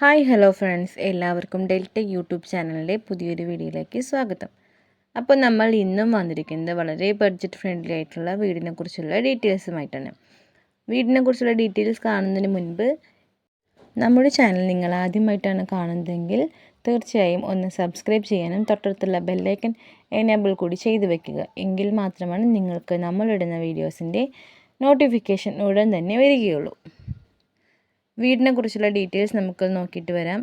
Hi hello friends. എല്ലാവർക്കും Delta YouTube ചാനലിന്റെ പുതിയൊരു വീഡിയോയിലേക്ക് സ്വാഗതം. അപ്പോൾ നമ്മൾ ഇന്നും വന്നിരിക്കുന്നത് വളരെ ബഡ്ജറ്റ് ഫ്രണ്ട്ലി ആയിട്ടുള്ള വീടിനെ കുറിച്ചുള്ള ഡീറ്റെയിൽസുമായിട്ടാണ്. വീടിനെ കുറിച്ചുള്ള ഡീറ്റെയിൽസ് കാണുന്നതിന് മുൻപ് നമ്മുടെ ചാനൽ നിങ്ങൾ ആദ്യമായിട്ടാണ് കാണുന്നതെങ്കിൽ തീർച്ചയായും ഒന്ന് സബ്സ്ക്രൈബ് ചെയ്യാനും തൊട്ടടുത്തുള്ള ബെല്ലൈക്കൻ എനേബിൾ കൂടി ചെയ്തു വെക്കുക. എങ്കിൽ മാത്രമാണ് നിങ്ങൾക്ക് നമ്മളിടുന്ന വീഡിയോസിന്റെ നോട്ടിഫിക്കേഷൻ ഉടൻ തന്നെ വരികയുള്ളൂ. വീടിനെ കുറിച്ചുള്ള ഡീറ്റെയിൽസ് നമുക്ക് നോക്കിയിട്ട് വരാം.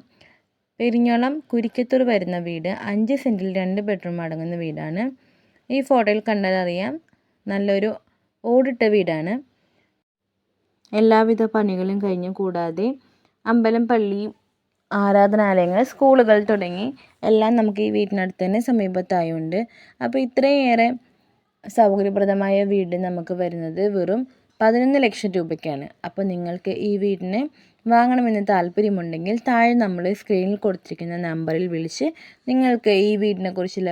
പെരിഞ്ഞോളം കുരിക്കത്തൂർ വരുന്ന വീട് അഞ്ച് സെന്റിൽ രണ്ട് ബെഡ്റൂം അടങ്ങുന്ന വീടാണ്. ഈ ഫോട്ടോയിൽ കണ്ടാൽ അറിയാം നല്ലൊരു ഓടിട്ട വീടാണ്. എല്ലാവിധ പണികളും കഴിഞ്ഞു. കൂടാതെ അമ്പലം പള്ളി ആരാധനാലയങ്ങൾ സ്കൂളുകൾ തുടങ്ങി എല്ലാം നമുക്ക് ഈ വീട്ടിനടുത്ത് തന്നെ സമീപത്തായുണ്ട്. അപ്പോൾ ഇത്രയേറെ സൗകര്യപ്രദമായ വീട് നമുക്ക് വരുന്നത് വെറും പതിനൊന്ന് ലക്ഷം രൂപയ്ക്കാണ്. അപ്പോൾ നിങ്ങൾക്ക് ഈ വീടിനെ വാങ്ങണമെന്ന് താല്പര്യമുണ്ടെങ്കിൽ താഴെ നമ്മൾ സ്ക്രീനിൽ കൊടുത്തിരിക്കുന്ന നമ്പറിൽ വിളിച്ച് നിങ്ങൾക്ക് ഈ വീടിനെ വീടിനെക്കുറിച്ചുള്ള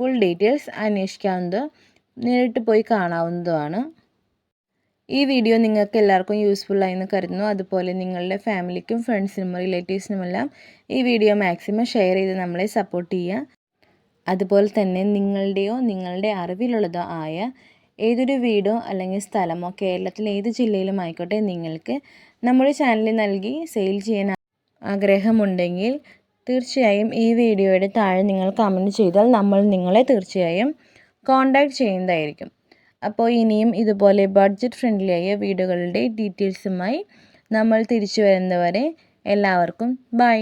ഫുൾ ഡീറ്റെയിൽസ് അന്വേഷിക്കാവുന്നതോ നേരിട്ട് പോയി കാണാവുന്നതുമാണ്. ഈ വീഡിയോ നിങ്ങൾക്ക് എല്ലാവർക്കും യൂസ്ഫുൾ എന്ന് കരുതുന്നു. അതുപോലെ നിങ്ങളുടെ ഫാമിലിക്കും ഫ്രണ്ട്സിനും റിലേറ്റീവ്സിനുമെല്ലാം ഈ വീഡിയോ മാക്സിമം ഷെയർ ചെയ്ത് നമ്മളെ സപ്പോർട്ട് ചെയ്യുക. അതുപോലെ തന്നെ നിങ്ങളുടെയോ നിങ്ങളുടെ അറിവിലുള്ളതോ ആയ ഏതൊരു വീടോ അല്ലെങ്കിൽ സ്ഥലമോ കേരളത്തിലെ ഏത് ജില്ലയിലും ആയിക്കോട്ടെ നിങ്ങൾക്ക് നമ്മുടെ ചാനലിൽ നൽകി സെയിൽ ചെയ്യാൻ ആഗ്രഹമുണ്ടെങ്കിൽ തീർച്ചയായും ഈ വീഡിയോയുടെ താഴെ നിങ്ങൾ കമന്റ് ചെയ്താൽ നമ്മൾ നിങ്ങളെ തീർച്ചയായും കോൺടാക്റ്റ് ചെയ്യുന്നതായിരിക്കും. അപ്പോൾ ഇനിയും ഇതുപോലെ ബഡ്ജറ്റ് ഫ്രണ്ട്ലിയായ വീടുകളുടെ ഡീറ്റെയിൽസുമായി നമ്മൾ തിരിച്ചു വരുന്നവരെ എല്ലാവർക്കും ബൈ